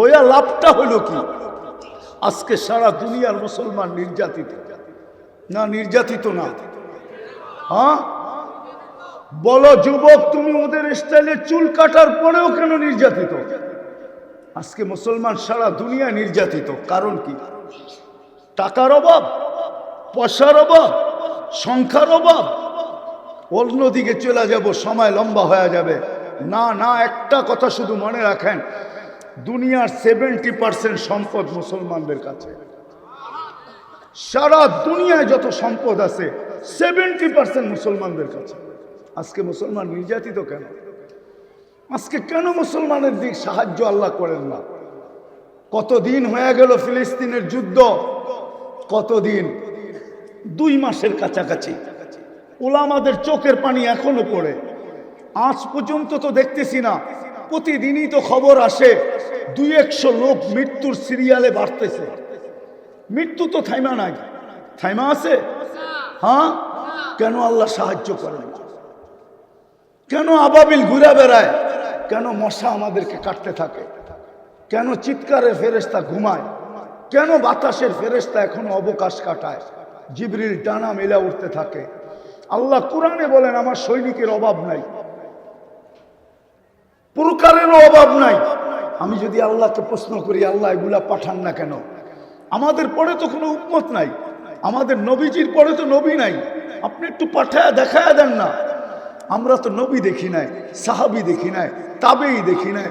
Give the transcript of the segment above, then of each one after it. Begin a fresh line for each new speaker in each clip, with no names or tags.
হইয়া লাভটা হলো কি? আজকে সারা দুনিয়ার মুসলমান নির্যাতিত। না নির্যাতিত না। হ্যাঁ? বলো, যুবক, তুমি ওদের স্টাইলে চুল কাটার পরেও কেন নির্যাতিত? আজকে মুসলমান সারা দুনিয়া নির্যাতিত। কারণ কি? টাকার অভাব, পয়সার অভাব, সংখ্যার অভাব। অন্যদিকে চলে যাব, সময় লম্বা হয়ে যাবে। না না, একটা কথা শুধু মনে রাখেন। দুনিয়ার সেভেন্টি পার্সেন্ট সম্পদ মুসলমানদের কাছে। সারা দুনিয়ায় যত সম্পদ আছে সেভেন্টি পার্সেন্ট মুসলমানদের কাছে। আজকে মুসলমান নির্যাতিত কেন? আজকে কেন মুসলমানের দিক সাহায্য আল্লাহ করেন না? কতদিন হয়ে গেল ফিলিস্তিনের যুদ্ধ? কতদিন? দুই মাসের কাছাকাছি। ওলামাদের চোখের পানি এখনও পড়ে। আজ পর্যন্ত তো দেখতেছি না প্রতিদিনই তো খবর আসে দুই একশো লোক মৃত্যুর সিরিয়ালে বাড়তেছে। মৃত্যু তো থাইমা নাই। থাইমা আছে? হ্যাঁ? কেন আল্লাহ সাহায্য করেন কেন আবাবিল ঘুরে বেড়ায়? কেন মশা আমাদেরকে কাটতে থাকে? কেন চিৎকারের ফেরেস্তা ঘুমায়? কেন বাতাসের ফেরেস্তা এখনও অবকাশ কাটায়? জিবরিল ডানা মেলা উঠতে থাকে। আল্লাহ কোরআনে বলেন, আমার সৈনিকের অভাব নাই। প্রকারেরও অভাব নাই। আমি যদি আল্লাহকে প্রশ্ন করি, আল্লাহ এগুলা পাঠান না কেন? আমাদের পরে তো কোনো উপমত নাই। আমাদের নবীজির পরে তো নবী নাই। আপনি একটু পাঠায় দেখায় দেন না। আমরা তো নবী দেখি নাই, সাহাবি দেখি নাই, তাবেই দেখি নাই,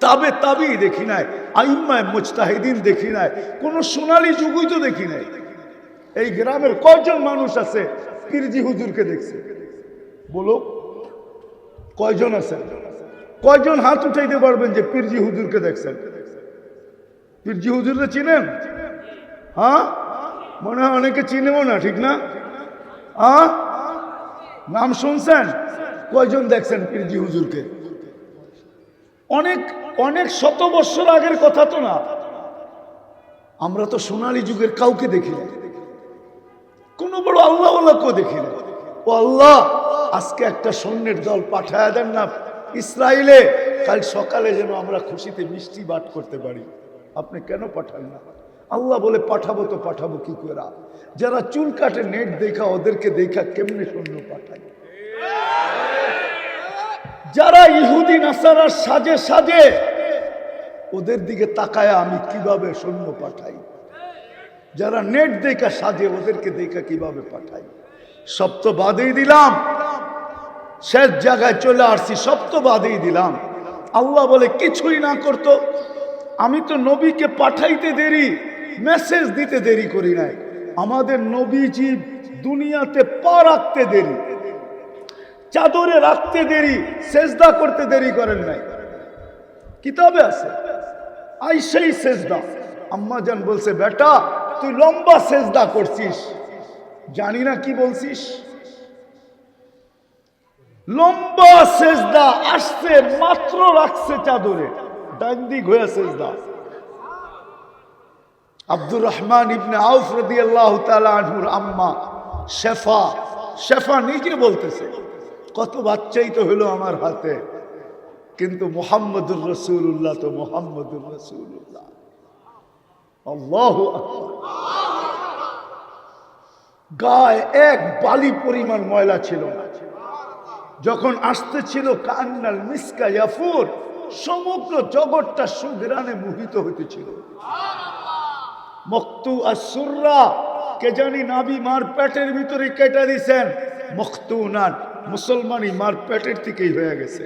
তাবে তাবেই দেখি নাই, আইম্মায় মুজতাহিদিন দেখি নাই, কোনো সোনালি যুগই তো দেখি নাই। এই গ্রামের কয়জন মানুষ আছে, পীরজি হুজুরকে দেখছে? বলো, কয়জন আছে? কয়জন হাত উঠাইতে পারবেন যে পীরজি হুজুরকে দেখছেন? পীরজি হুজুরকে চিনেন? হ্যাঁ? মনে হয় অনেকে চিনেও না, ঠিক না? হ্যাঁ? নাম শুনছেন? কয়জন দেখছেন পীরজি হুজুরকে? অনেক অনেক শত বছর আগের কথা তো না। আমরা তো সোনালী যুগের কাউকে দেখি না। কোনো বড় আল্লাহ কেউ দেখি না। ও আল্লাহ, আজকে একটা সৈন্যের দল পাঠায় দেন না। ইসরায়েলে কাল সকালে যেন আমরা খুশিতে মিষ্টি বাট করতে পারি। আপনি কেন পাঠান না? আল্লাহ বলে, পাঠাবো তো পাঠাবো কি করে যারা চুল কাটে, নেট দেখা, ওদেরকে দেখা কেমনে সৈন্য পাঠায়? যারা ইহুদি নাসারার সাজে সাজে, ওদের দিকে তাকায় আমি কীভাবে সৈন্য পাঠাই? যারা নেট দেখা, সাজে, ওদেরকে দেখা কীভাবে পাঠাই? সব তো বাদেই দিলাম। শেষ জায়গায় চলে আসছি সব তো বাদেই দিলাম। আল্লাহ বলে, কিছুই না করতো। আমি তো নবীকে পাঠাইতে দেরি, মেসেজ দিতে দেরি করি নাই। আমাদের নবীজি দুনিয়াতে পা রাখতে দেরি, চাদরে রাখতে দেরি, সেজদা করতে দেরি করেন নাই। কিতাবে আছে? আই সেই সেজদা। আম্মা জান বলছে, বেটা, তুই লম্বা সেজদা করছিস। জানি না কি বলছিস? লম্বা সেজদা আসছে, মাত্র রাখছে চাদরে। ডান দিক হয়ে সেজদা। আব্দুর রহমান ইবনে আউফ রাদিয়াল্লাহু তাআলা আনহুর আম্মা, শেফা। শেফা নিজে বলতেছে, কত বাচ্চাই তো হলো আমার হাতে। কিন্তু মোহাম্মদুর রসুল্লাহ তো মোহাম্মদুর রসুল্লাহ আল্লাহ গায়ে এক বালি পরিমাণ ময়লা ছিল না। যখন আসতে ছিল কান্নাল মিসকা ইয়াফুর, সমগ্র জগৎটা সুগ্রানে মোহিত হইতেছিল। মক্তু আর সুররা কে জানি নাবি মার পেটের ভিতরে কেটে দিছেন। মক্তু নান, মুসলমানই মার পেটের থেকেই হয়ে গেছে।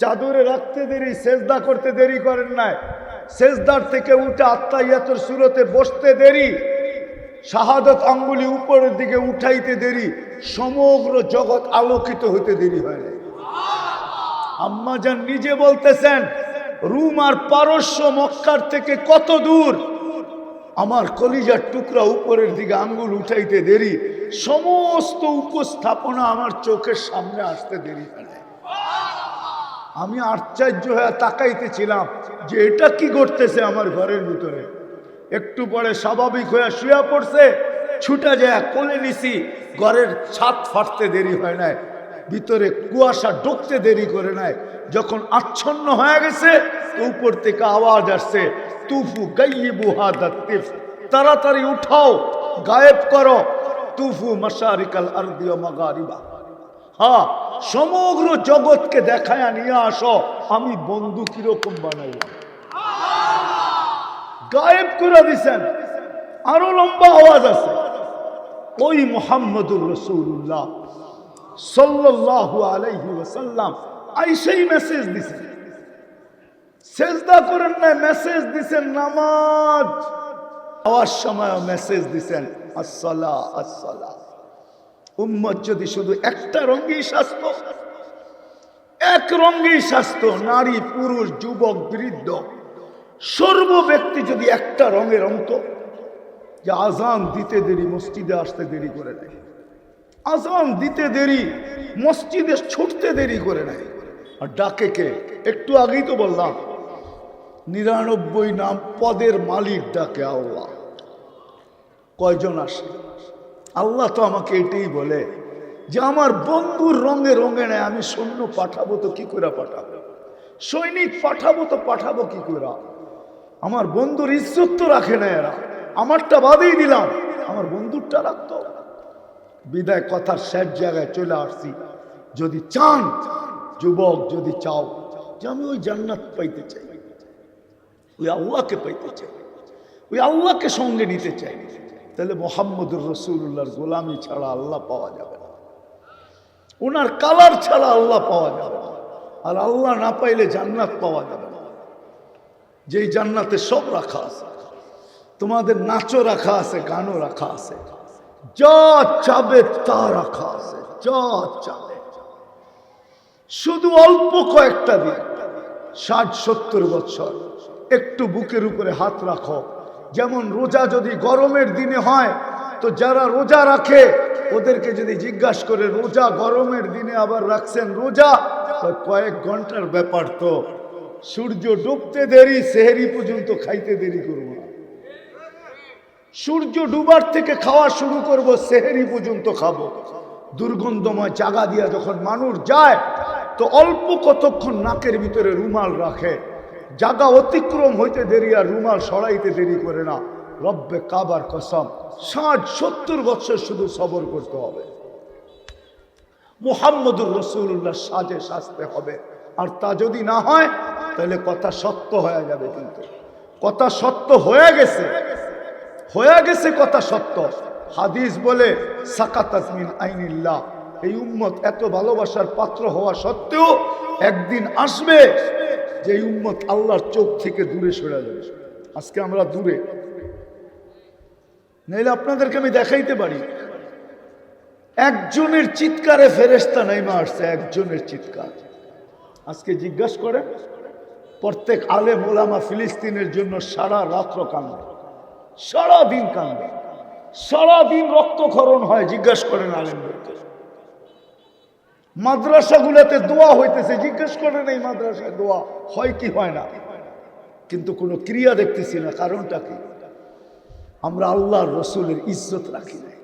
চাদরে রাখতে দেরি, সেজদা করতে দেরি করেন নাই। সেজদার থেকে উঠে আত্মাইয়াতর সুরতে বসতে দেরি। শাহাদত আঙ্গুলি উপরের দিকে উঠাইতে দেরি, সমগ্র জগৎ আলোকিত হতে দেরি হয় নাই। আম্মা যান নিজে বলতেছেন, রুম আর পারস্য মক্কার থেকে কত দূর? আমার কলিজার টুকরা উপরের দিকে আঙ্গুল উঠাইতে দেরি, সমস্ত উপস্থাপনা আমার চোখের সামনে আসতে দেরি হয় আমি আশ্চর্য হয়ে তাকাইতেছিলাম যে এটা কি ঘটতেছে আমার ঘরের ভিতরে। একটু পরে স্বাভাবিক হয়ে শুয়ে পড়ছে, ছুটে যায় কোলে নিছি, ঘরের ছাদ ফাটতে দেরি হয় নাই, ভিতরে কুয়াশা ঢুকতে দেরি করে নাই, যখন আচ্ছন্ন হয়ে গেছে উপর থেকে আওয়াজ আসছে, তুফু গাইবু হাদাতিফ তাড়াতাড়ি উঠাও, গায়েব করো তুফু মশারিকাল আরদি ওয়া মাগারিবা হ্যাঁ সমগ্র জগৎকে দেখায়া নিয়ে আসো, আমি বন্ধু কীরকম বানাইলাম গায়েব করে দিছেন। আরও লম্বা আওয়াজ আছে। ওই মোহাম্মদুর রসুল্লাহ সাল্লাল্লাহু আলাইহি ওয়াসাল্লাম আইসেই মেসেজ দিছেন সেজদা করেন না মেসেজ দিছেন, নামাজ। আওয়াজ সময় মেসেজ দিছেন আসসালা আসসালা উম্মত যদি শুধু একটা রঙ্গেই স্বাস্থ্য এক রঙ্গেই স্বাস্থ্য নারী, পুরুষ, যুবক, বৃদ্ধ সর্ব ব্যক্তি যদি একটা রঙের অন্ত যে আজান দিতে দেরি, মসজিদে আসতে দেরি করে নেয়। আজান দিতে দেরি, মসজিদে ছুটতে দেরি করে নেয়। আর ডাকে কে? একটু আগেই তো বললাম, নিরানব্বই নাম পদের মালিক ডাকে আল্লাহ। কয়জন আসে? আল্লাহ তো আমাকে এটাই বলে যে আমার বন্ধুর রঙে রঙে নেয়, আমি সৈন্য পাঠাবো তো কি করে পাঠাবো? সৈনিক পাঠাবো তো পাঠাবো কি করে আমার বন্ধুর ইজ্জত তো রাখে না এরা। আমারটা বাদেই দিলাম। আমার বন্ধুরটা রাখতো। বিদায় কথার শেষ জায়গায় চলে আসছি। যদি চান, যুবক যদি চাও যে আমি ওই জান্নাত পাইতে চাই, ওই আল্লাহকে পাইতে চাই, ওই আল্লাহকে সঙ্গে নিতে চাই, তাহলে মোহাম্মদুর রসুল্লাহর গোলামি ছাড়া আল্লাহ পাওয়া যাবে না। ওনার কালার ছাড়া আল্লাহ পাওয়া যাবে না। আর আল্লাহ না পাইলে জান্নাত পাওয়া যাবে না। যেই জান্নাতে সব রাখা আছে। তোমাদের নাচও রাখা আছে, গানও রাখা আছে। যা চাবে তা রাখা আছে, যা চাবে। শুধু অল্প কয়েকটা দিন, ষাট, সত্তর বছর, একটু বুকের উপরে হাত রাখো। যেমন রোজা যদি গরমের দিনে হয়, তো যারা রোজা রাখে, ওদেরকে যদি জিজ্ঞাসা করে, রোজা গরমের দিনে আবার রাখছেন রোজা? কয়েক ঘণ্টার ব্যাপার তো। সূর্য ডুবতে দেরি, সেহেরি পর্যন্ত খাইতে দেরি করব না। সূর্য ডুবার থেকে খাওয়া শুরু করব, সেহেরি পর্যন্ত খাব। দুর্গন্ধময় জাগা দিয়া যখন মানুষ যায়, তো অল্প কতক্ষণ নাকের ভিতরে রুমাল রাখে। জাগা অতিক্রম হইতে দেরি আর রুমাল সরাইতে দেরি করে না। রব্বে কাবার কসম, ষাট সত্তর বছর শুধু সবর করতে হবে। মুহাম্মদুর রসুল্লাহ সাজে সাজতে হবে। আর তা যদি না হয় তাহলে কথা সত্য হয়ে যাবে কিন্তু। কথা সত্য হয়ে গেছে। হয়ে গেছে কথা সত্য। হাদিস বলে সাকাতাজমিন আইনিল্লাহ। এই উম্মত এত ভালোবাসার পাত্র হওয়া সত্ত্বেও একদিন আসবে যে উম্মত আল্লাহর চোখ থেকে দূরে সরে যাবে। আজকে আমরা দূরে। নাইলে আপনাদেরকে আমি দেখাইতে পারি। একজনের চিৎকারে ফেরেস্তা নাইমা আসছে, একজনের চিৎকার। আজকে জিজ্ঞাসা করে প্রত্যেক আলে মোলামা ফিলিস্তিনের জন্য সারা রাত্র কান্দে। সারা দিন কান্দে। সারা দিন রক্তক্ষরণ হয়, জিজ্ঞাসা করেন আলেমদেরকে। মাদ্রাসাগুলোতে দোয়া হইতেছে, জিজ্ঞেস করেন এই মাদ্রাসায় দোয়া হয় কি হয় না। কিন্তু কোনো ক্রিয়া দেখতেছি না, কারণটা কি? আমরা আল্লাহর রসুলের ইজ্জত রাখি নাই।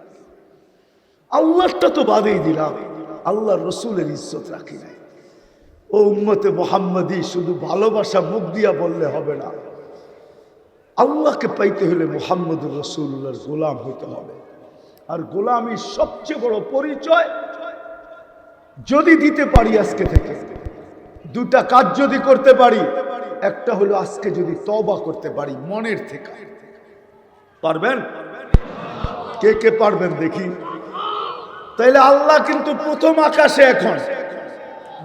আল্লাহটা তো বাদেই দিলাম, আল্লাহর রসুলের ইজ্জত রাখি নাই। ও উম্মতে মোহাম্মদী, শুধু ভালোবাসা মুখ দিয়া বললে হবে না। আল্লাহকে পাইতে হলে মোহাম্মদুর রসুল্লাহর গোলাম হইতে হবে। আর গোলামির সবচেয়ে বড় পরিচয় যদি দিতে পারি আজকে থেকে, দুটা কাজ যদি করতে পারি, একটা হলো আজকে যদি তবা করতে পারি মনের থেকে। পারবেন? কে কে পারবেন দেখি। তাইলে আল্লাহ কিন্তু প্রথম আকাশে এখন।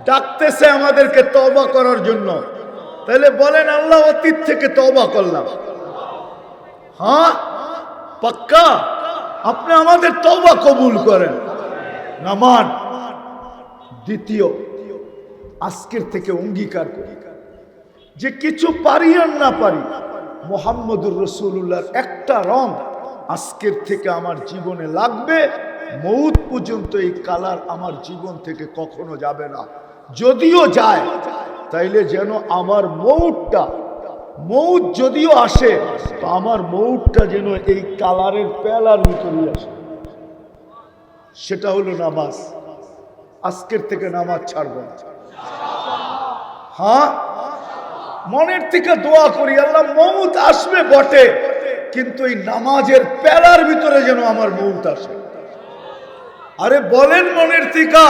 ডাকতেছে আমাদেরকে তবা করার জন্য। তাহলে বলেন, আল্লাহ অতীত থেকে তবা করলাম। হ্যাঁ? পাক্কা? আপনি আমাদের তবা কবুল করেন। নামান দ্বিতীয়, আজকের থেকে অঙ্গীকার করি। যে কিছু পারি আর না পারি, মোহাম্মদুর রসুল্লাহর একটা রং আজকের থেকে আমার জীবনে লাগবে, মৌত পর্যন্ত এই কালার আমার জীবন থেকে কখনো যাবে না। যদিও যায়, তাইলে যেন আমার মৌটটা মৌত যদিও আসে, তো আমার মৌটটা যেন এই কালারের পেলার ভিতরে আসে। সেটা হলো নামাজ। আজকের থেকে নামাজ ছাড়ব হ্যাঁ? মনের থেকে দোয়া করি, আল্লাহ মৌত আসবে বটে, কিন্তু এই নামাজের পেলার ভিতরে যেন আমার মৌত আসে। আরে বলেন মনের থেকে।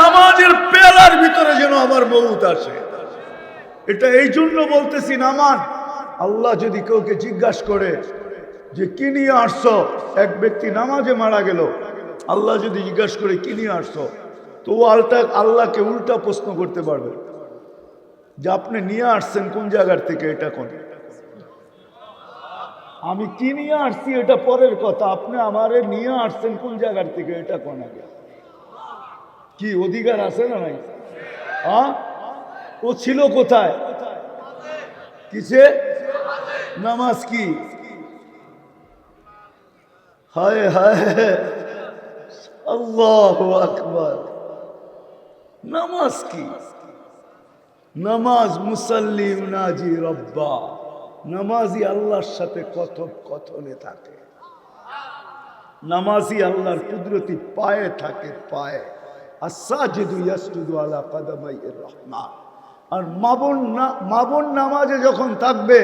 নামাজের পেলার ভিতরে যেন আমার মৌত আসে। এটা এই জন্য বলতেছি নামান আল্লাহ যদি কাউকে জিজ্ঞাসা করে যে, কি নিয়ে আসছো? এক ব্যক্তি নামাজে মারা গেল। আল্লাহ যদি জিজ্ঞাসা করে, কি নিয়ে আসছো? তো আলটা, আল্লাহকে উল্টা প্রশ্ন করতে পারবে যে, আপনি নিয়ে আসছেন কোন জায়গার থেকে? এটা কোন? আমি কি নিয়ে আসছি? এটা পরের কথা। আপনি আমারে নিয়ে আসছেন কোন জায়গার থেকে? এটা কোন আগে? কি অধিকার আছে না নাই? হ্যাঁ? ও ছিল কোথায়? কিসে? নামাজ কি? হায় হায় আল্লাহ আকবর। নামাজ কি? নামাজ মুসাল্লি উনাজি রব্বা। নামাজি আল্লাহর সাথে কথন কথনে থাকে। নামাজি আল্লাহর কুদরতি পায়ে থাকে, পায়ে। আর মাবন নামাজে যখন থাকবে,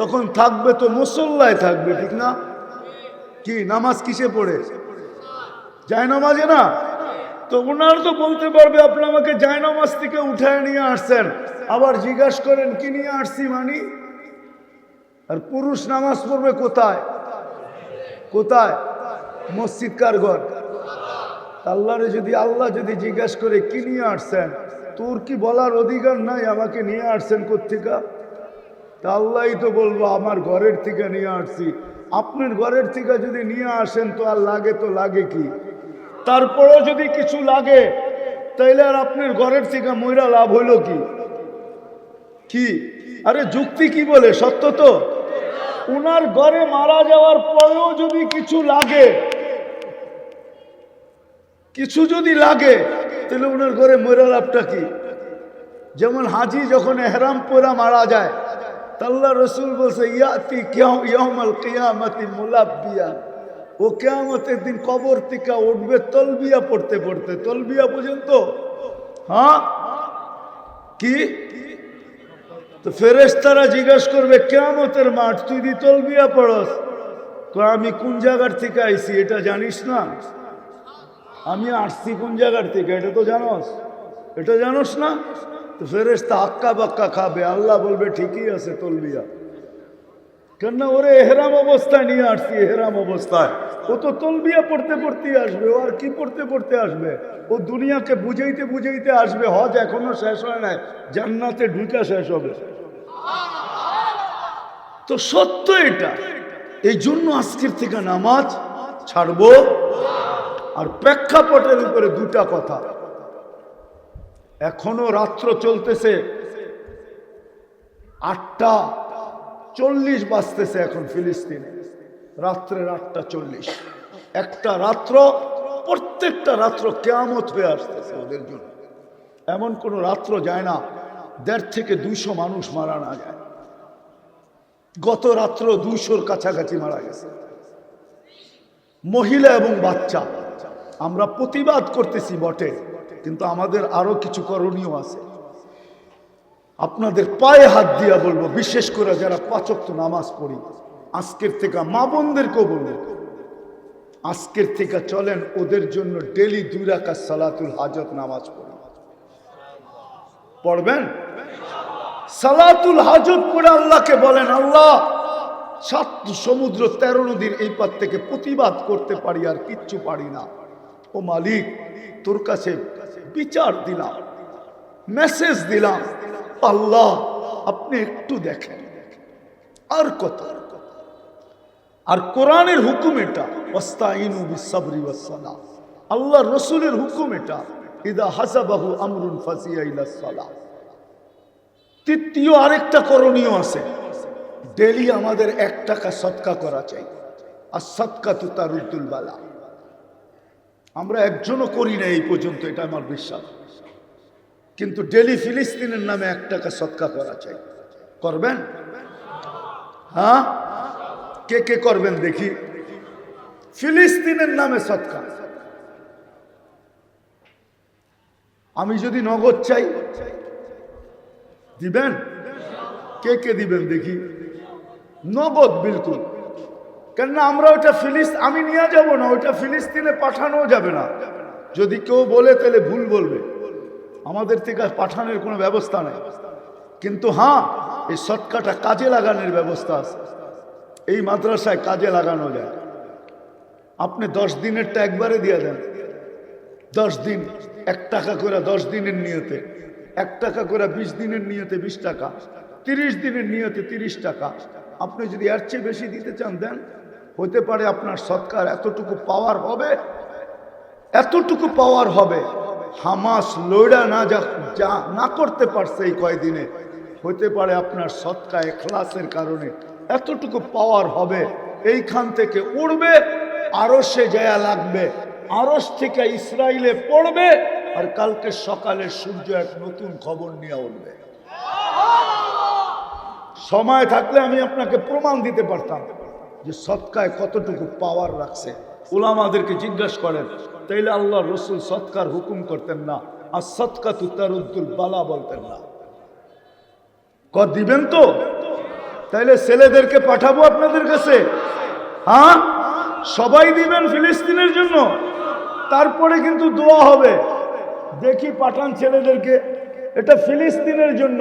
তখন থাকবে তো মুসল্লায় থাকবে, ঠিক না? কি, নামাজ কিসে পড়ে? যায় নামাজে না? তো ওনার তো বলতে পারবে, আপনি আমাকে যায় নামাজ থেকে উঠায় নিয়ে আসছেন। আবার জিজ্ঞাসা করেন, কি নিয়ে আসছি মানি? আর পুরুষ নামাজ পড়বে কোথায়? কোথায়? মসজিদ কার ঘর? আল্লাহরে যদি আল্লাহ যদি জিজ্ঞাসা করে, কি নিয়ে আসছেন? তোর কি বলার অধিকার নাই? আমাকে নিয়ে আসছেন কোথেকা তা আল্লাহই তো বলব, আমার ঘরের থেকে নিয়ে আসছি। আপনার ঘরের থেকে যদি নিয়ে আসেন, তো আর লাগে তো লাগে কি? তারপরেও যদি কিছু লাগে, তাইলে আর আপনার ঘরের থেকে ময়রা লাভ হইল কি? কি? আরে যুক্তি কি বলে? সত্য তো? উনার ঘরে মারা যাওয়ার পরেও যদি কিছু লাগে কিছু যদি লাগে, তাহলে উনার ঘরে ময়রা লাভটা কি? যেমন হাজি যখন এহরাম পোরা মারা যায় তাল্লা রসুল বলছে, ইয়াতি ইয়ামাল কিয়ামতি মুলাব্বিয়া। ও কেয়ামতের দিন কবর থেকে উঠবে, তলবিয়া পড়তে পড়তে। তলবিয়া পর্যন্ত হ্যাঁ? কি? তো ফেরেশতারা জিজ্ঞেস করবে, কেয়ামতের মাঠ তুই তলবিয়া পড়স? আমি কোন জায়গার থেকে আইছি, এটা জানিস না? আমি আসছি কোন জায়গার থেকে? এটা তো জানোস। এটা জানোস না? তো ফেরেস্তা আক্কা বাক্কা খাবে। আল্লাহ বলবে, ঠিকই আছে তলবিয়া। কেননা ওরে এহরাম অবস্থায় নিয়ে আসছি, এহরাম অবস্থায়। ও তো তলবিয়া পড়তে পড়তে আসবে। ও আর কি পড়তে পড়তে আসবে? ও দুনিয়াকে বুঝাইতে বুঝাইতে আসবে। হজ এখনও শেষ হয় নাই। জান্নাতে ঢুকা শেষ হবে। তো সত্য এটা। এই জন্য আজকের থেকে নামাজ ছাড়বো। আর প্রেক্ষাপটের উপরে দুটা কথা। এখনও রাত্র চলতেছে। আটটা চল্লিশ বাজতেছে এখন ফিলিস্তিনে। রাত্রের আটটা চল্লিশ। একটা রাত্র, প্রত্যেকটা রাত্র কেয়ামত হয়ে আসতেছে ওদের জন্য। এমন কোনো রাত্র যায় না, দেড় থেকে দুইশো মানুষ মারা না যায়। গত রাত্র দুইশোর কাছাকাছি মারা গেছে। মহিলা এবং বাচ্চা। আমরা প্রতিবাদ করতেছি বটে, কিন্তু আমাদের আরও কিছু করণীয় আছে। আপনাদের পায়ে হাত দিয়া বলব, বিশেষ করে যারা পাচক নামাজ পড়ি। আজকের থেকে মা বোনদেরকেও বলব, আজকের থেকে চলেন ওদের জন্য ডেলি দুই রাখা সালাতুল হাজত নামাজ পড়ি। পড়বেন? সালাতুল হাজত পড়ে আল্লাহকে বলেন, আল্লাহ, সাত সমুদ্র তেরো নদীর এই পার থেকে প্রতিবাদ করতে পারি আর কিচ্ছু পারি না। ও মালিক, তোর কাছে বিচার দিলাম মেসেজ দিলাম। আল্লাহ, আপনি একটু দেখেন। আর কত? আর কোরআনের হুকুম এটা ওয়াস্তাইনু বিসাবরি হুকুম এটা, ইদা হাসাবাহু আমরুন ফাসিয়া ইলা তৃতীয় আরেকটা করণীয় আছে ডেলি আমাদের এক টাকা সৎকা করা চাই। আর সৎকা তু তারুদ্দুল বালা। আমরা একজনও করি না এই পর্যন্ত, এটা আমার বিশ্বাস। কিন্তু ডেলি ফিলিস্তিনের নামে এক টাকা সৎকা করা চাই। করবেন? হ্যাঁ? কে কে করবেন দেখি। ফিলিস্তিনের নামে সৎকা। আমি যদি নগদ চাই, দিবেন? কে কে দিবেন দেখি। নগদ, বিলকুল। কেননা আমরা ওটা ফিলিস আমি নিয়ে যাব না ওটা ফিলিস্তিনে পাঠানো যাবে না। যদি কেউ বলে, তাহলে ভুল বলবে। আমাদের থেকে পাঠানোর কোনো ব্যবস্থা নেই। কিন্তু হ্যাঁ এই সৎকাটা কাজে লাগানোর ব্যবস্থা আছে। এই মাদ্রাসায় কাজে লাগানো যায়। আপনি দশ দিনেরটা একবারে দিয়ে দেন। দশ দিন, এক টাকা করে দশ দিনের নিয়তে। এক টাকা করে বিশ দিনের নিয়তে বিশ টাকা। তিরিশ দিনের নিয়তে তিরিশ টাকা। আপনি যদি এর চেয়ে বেশি দিতে চান, দেন। হতে পারে আপনার সৎকার এতটুকু পাওয়ার হবে, এতটুকু পাওয়ার হবে, হামাস লইড়া না যা না করতে পারছে এই কয়দিনে, হতে পারে আপনার সৎকা এখলাসের কারণে এতটুকু পাওয়ার হবে, এইখান থেকে উড়বে আরও সে জায়া লাগবে আরস থেকে ইসরায়েলে পড়বে, আর কালকে সকালে সূর্য এক নতুন খবর নিয়ে উঠবে। সময় থাকলে আমি আপনাকে প্রমাণ দিতে পারতাম। যে সৎকায় কতটুকু পাওয়ার রাখছে। ওলামাদেরকে জিজ্ঞাসা করেন, তাইলে আল্লাহ রসুল সৎকার হুকুম করতেন না, আর সৎকা তুতারুদ্দুল বালা বলতেন না। ক দিবেন তো? তাইলে ছেলেদেরকে পাঠাবো আপনাদের কাছে। হ্যাঁ? সবাই দিবেন ফিলিস্তিনের জন্য। তারপরে কিন্তু দোয়া হবে। দেখি পাঠান ছেলেদেরকে। এটা ফিলিস্তিনের জন্য।